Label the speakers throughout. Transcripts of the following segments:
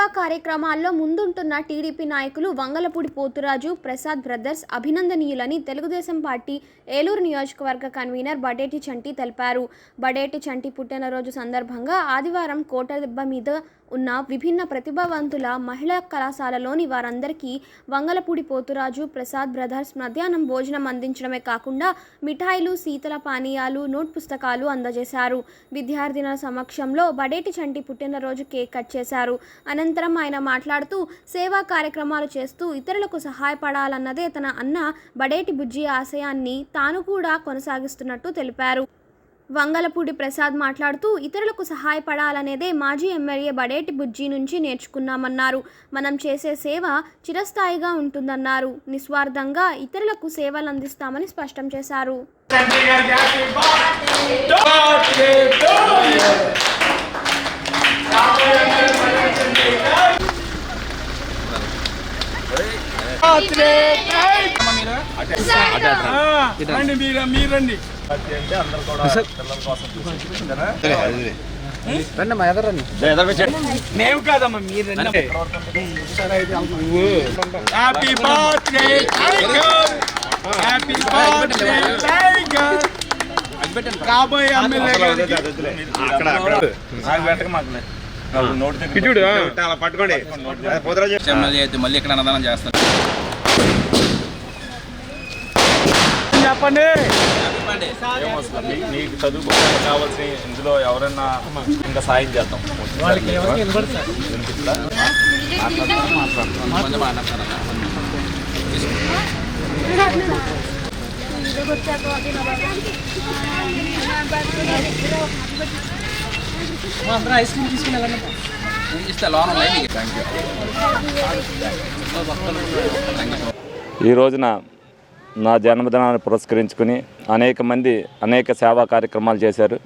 Speaker 1: సేవా కార్యక్రమాల్లో ముందుంటున్న టీడీపీ నాయకులు వంగలపూడి పోతురాజు ప్రసాద్ బ్రదర్స్ అభినందనీయులని తెలుగుదేశం పార్టీ ఏలూరు నియోజకవర్గ కన్వీనర్ బడేటి చంటి తెలిపారు. బడేటి చంటి పుట్టినరోజు సందర్భంగా ఆదివారం కోటదెబ్బ మీద ఉన్న విభిన్న ప్రతిభావంతుల మహిళా కళాశాలలోని వారందరికీ వంగలపూడి పోతురాజు ప్రసాద్ బ్రదర్స్ మధ్యాహ్నం భోజనం అందించడమే కాకుండా మిఠాయిలు శీతల పానీయాలు నోట్ పుస్తకాలు అందజేశారు. విద్యార్థినుల సమక్షంలో బడేటి చంటి పుట్టినరోజు కేక్ కట్ చేశారు. అనంతరం ఆయన మాట్లాడుతూ సేవా కార్యక్రమాలు చేస్తూ ఇతరులకు సహాయపడాలన్నదే తన అన్న బడేటి బుజ్జి ఆశయాన్ని తాను కూడా కొనసాగిస్తున్నట్టు తెలిపారు. వంగలపూడి ప్రసాద్ మాట్లాడుతూ ఇతరులకు సహాయపడాలనేదే మాజీ ఎమ్మెల్యే బడేటి బుజ్జి నుంచి నేర్చుకున్నామన్నారు. మనం చేసే సేవ చిరస్థాయిగా ఉంటుందన్నారు. నిస్వార్థంగా ఇతరులకు సేవలు అందిస్తామని స్పష్టం చేశారు.
Speaker 2: మీరండి
Speaker 3: రండి మా ఎదురు రండి
Speaker 2: మేము కాదమ్మా మీరు happy birthday tiger happy birthday tiger కాబోయే ఎమ్మెల్యే గారికి
Speaker 3: ఇటుడు అలా పట్టుకోండి.
Speaker 4: మళ్ళీ ఇక్కడ అన్నదానం చేస్తారు
Speaker 2: చెప్పండి.
Speaker 5: నీకు కావాల్సి ఇందులో ఎవరైనా ఇంకా సాయం చేద్దాం వాళ్ళకి
Speaker 4: కొంచెం మాట్లాడతారా ఇస్తే లోన్
Speaker 5: ఈ రోజున నా జన్మదినాన్ని పురస్కరించుకుని అనేక మంది అనేక సేవా కార్యక్రమాలు చేశారు.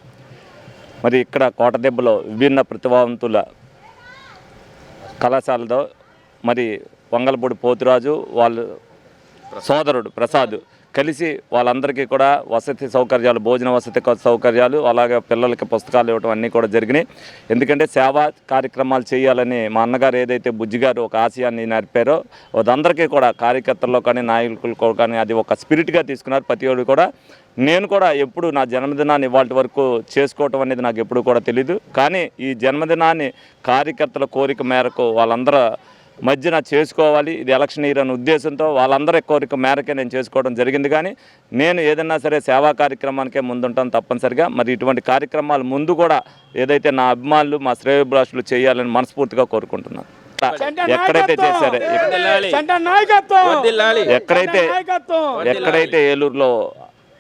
Speaker 5: మరి ఇక్కడ కోటదెబ్బలో విభిన్న ప్రతిభావంతుల కళాశాలలో మరి వంగలపూడి పోతురాజు వాళ్ళు సోదరుడు ప్రసాద్ కలిసి వాళ్ళందరికీ కూడా వసతి సౌకర్యాలు భోజన వసతి సౌకర్యాలు అలాగే పిల్లలకి పుస్తకాలు ఇవ్వడం అన్నీ కూడా జరిగినాయి. ఎందుకంటే సేవా కార్యక్రమాలు చేయాలని మా అన్నగారు ఏదైతే బుజ్జిగారు ఒక ఆశయాన్ని నేర్పారో అదందరికీ కూడా కార్యకర్తల్లో కానీ నాయకులు కానీ అది ఒక స్పిరిట్గా తీసుకున్నారు. ప్రతి ఒడు కూడా నేను కూడా ఎప్పుడు నా జన్మదినాన్ని ఇవాళ వరకు చేసుకోవటం అనేది నాకు ఎప్పుడు కూడా తెలియదు కానీ ఈ జన్మదినాన్ని కార్యకర్తల కోరిక మేరకు వాళ్ళందరూ మధ్యన చేసుకోవాలి. ఇది ఎలక్షన్ ఇయర్ అనే ఉద్దేశంతో వాళ్ళందరి కోరిక మేరకే నేను చేసుకోవడం జరిగింది. కానీ నేను ఏదన్నా సరే సేవా కార్యక్రమానికే ముందుంటాను తప్పనిసరిగా. మరి ఇటువంటి కార్యక్రమాలు ముందు కూడా ఏదైతే నా అభిమానులు మా శ్రేయభిలాషులు చేయాలని మనస్ఫూర్తిగా కోరుకుంటున్నాను. ఎక్కడైతే చేశారో ఎక్కడైతే
Speaker 2: నాయకత్వం
Speaker 5: ఎక్కడైతే ఏలూరులో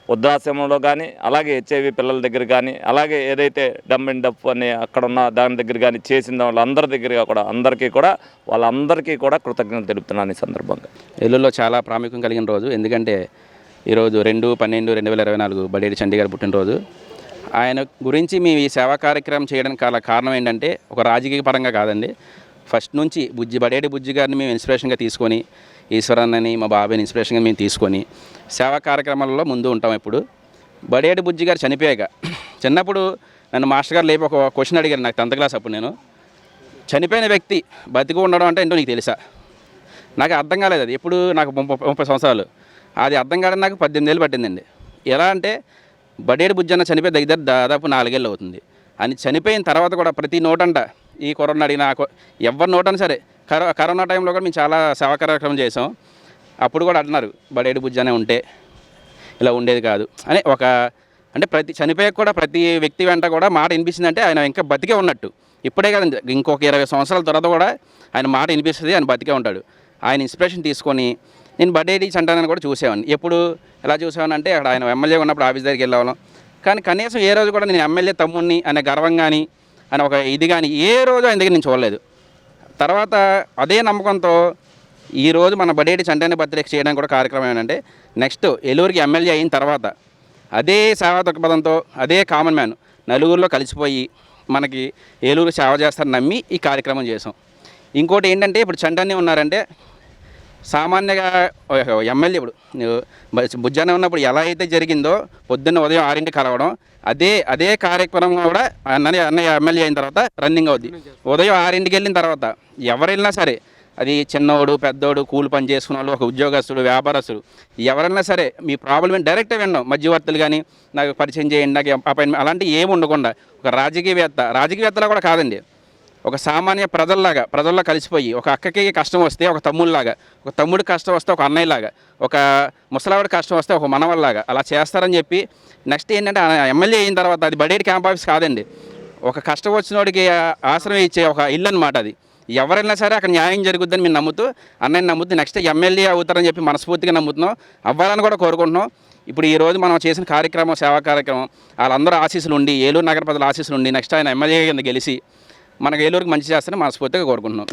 Speaker 5: వృద్ధాశ్రమంలో కానీ అలాగే హెచ్ఐవి పిల్లల దగ్గర కానీ అలాగే ఏదైతే డమ్ అండ్ డప్ అని అక్కడ ఉన్న దాని దగ్గర కానీ చేసిన వాళ్ళందరి దగ్గర కూడా అందరికీ కూడా వాళ్ళందరికీ కూడా కృతజ్ఞత తెలుపుతున్నాను ఈ సందర్భంగా.
Speaker 4: ఎల్లుల్లో చాలా ప్రాముఖ్యం కలిగిన రోజు. ఎందుకంటే ఈరోజు రెండు పన్నెండు రెండు వేల ఇరవై నాలుగు బడేడి చండీగారు పుట్టినరోజు. ఆయన గురించి మేము ఈ సేవా కార్యక్రమం చేయడానికి గల కారణం ఏంటంటే ఒక రాజకీయ పరంగా కాదండి. ఫస్ట్ నుంచి బుజ్జి బడేటి బుజ్జి గారిని మేము ఇన్స్పిరేషన్గా తీసుకొని ఈశ్వరన్నని మా బాబాయ్ని ఇన్స్పిరేషన్గా మేము తీసుకొని సేవా కార్యక్రమాలలో ముందు ఉంటాం ఇప్పుడు. బడేటి బుజ్జి గారు చనిపోయాక చిన్నప్పుడు నన్ను మాస్టర్ గారు లేపి ఒక క్వశ్చన్ అడిగారు నాకు టెన్త్ క్లాస్ అప్పుడు నేను. చనిపోయిన వ్యక్తి బతికి ఉండడం అంటే ఏంటో నీకు తెలుసా? నాకు అర్థం కాలేదు అది. ఎప్పుడు నాకు ముప్పై ముప్పై సంవత్సరాలు. అది అర్థం కావడం నాకు పద్దెనిమిది ఏళ్ళు పట్టిందండి. ఎలా అంటే బడేడు బుజ్జన్న చనిపోయి దగ్గర దాదాపు నాలుగేళ్ళు అవుతుంది. అని చనిపోయిన తర్వాత కూడా ప్రతి నోటంట ఈ కరోనా అడిగిన ఎవరు కో- నోటని సరే కరో కరోనా టైంలో కూడా మేము చాలా సేవా కార్యక్రమం చేసాం. అప్పుడు కూడా అంటున్నారు బడేడు బుజ్జనే ఉంటే ఇలా ఉండేది కాదు. అని ఒక అంటే ప్రతి చనిపోయాక కూడా ప్రతి వ్యక్తి వెంట కూడా మాట వినిపిస్తుందంటే ఆయన ఇంకా బతికే ఉన్నట్టు. ఇప్పుడే కాదు ఇంకొక ఇరవై సంవత్సరాల తర్వాత కూడా ఆయన మాట వినిపిస్తుంది ఆయన బతికే ఉంటాడు. ఆయన ఇన్స్పిరేషన్ తీసుకొని నేను బర్త్డే చంటానని కూడా చూసేవాడిని. ఎప్పుడు ఎలా చూసేవాడిని అంటే అక్కడ ఆయన ఎమ్మెల్యే ఉన్నప్పుడు ఆఫీస్ దగ్గరికి వెళ్ళేవాళ్ళం. కానీ కనీసం ఏ రోజు కూడా నేను ఎమ్మెల్యే తమ్ముడిని అనే గర్వం కానీ అని ఒక ఇది కానీ ఏ రోజు ఆయన దగ్గర నేను చూడలేదు. తర్వాత అదే నమ్మకంతో ఈరోజు మన బడేటి చంటాని పత్రిక చేయడానికి కూడా కార్యక్రమం ఏంటంటే నెక్స్ట్ ఏలూరుకి ఎమ్మెల్యే అయిన తర్వాత అదే సేవా దృక్పథంతో అదే కామన్ మ్యాన్ నలుగురిలో కలిసిపోయి మనకి ఏలూరు సేవ చేస్తారని నమ్మి ఈ కార్యక్రమం చేసాం. ఇంకోటి ఏంటంటే ఇప్పుడు చంటాన్ని ఉన్నారంటే సామాన్యంగా ఎమ్మెల్యే ఇప్పుడు నువ్వు బుజ్జాన ఉన్నప్పుడు ఎలా అయితే జరిగిందో పొద్దున్న ఉదయం ఆరింటికి కలవడం అదే అదే కార్యక్రమం కూడా అన్నయ్య అన్నయ్య ఎమ్మెల్యే అయిన తర్వాత రన్నింగ్ అవుద్ది. ఉదయం ఆరింటికి వెళ్ళిన తర్వాత ఎవరు వెళ్ళినా సరే అది చిన్నోడు పెద్దోడు కూలి పని చేసుకున్న వాళ్ళు ఒక ఉద్యోగస్తుడు వ్యాపారస్తుడు ఎవరైనా సరే మీ ప్రాబ్లం డైరెక్ట్గా విన్నాం మధ్యవర్తులు కానీ నాకు పరిచయం చేయండి నాకు అపాయింట్మెంట్ అలాంటివి ఏమి ఉండకుండా ఒక రాజకీయవేత్త రాజకీయవేత్తలా కూడా కాదండి. ఒక సామాన్య ప్రజల్లాగా ప్రజల్లో కలిసిపోయి ఒక అక్కకి కష్టం వస్తే ఒక తమ్ముళ్ళలాగా ఒక తమ్ముడు కష్టం వస్తే ఒక అన్నయ్యలాగా ఒక ముసలావిడ కష్టం వస్తే ఒక మనవల్లాగా అలా చేస్తారని చెప్పి నెక్స్ట్ ఏంటంటే ఆ ఎమ్మెల్యే అయిన తర్వాత అది బడేటి క్యాంప్ ఆఫీస్ కాదండి. ఒక కష్టం వచ్చినోడికి ఆశ్రయం ఇచ్చే ఒక ఇల్లు అనమాట అది. ఎవరైనా సరే అక్కడ న్యాయం జరుగుద్దని మేము నమ్ముతూ అన్నయ్య నమ్ముతూ నెక్స్ట్ ఎమ్మెల్యే అవుతారని చెప్పి మనస్ఫూర్తిగా నమ్ముతున్నాం అవ్వాలని కూడా కోరుకుంటున్నాం. ఇప్పుడు ఈ రోజు మనం చేసిన కార్యక్రమం సేవా కార్యక్రమం వాళ్ళందరూ ఆశీస్సులు ఉండి ఏలూరు నగర ప్రజల ఆశీస్సులు ఉండి నెక్స్ట్ ఆయన ఎమ్మెల్యే కింద గెలిచి మనకు ఏలూరుకి మంచి చేస్తారని మనస్ఫూర్తిగా కోరుకుంటున్నాం.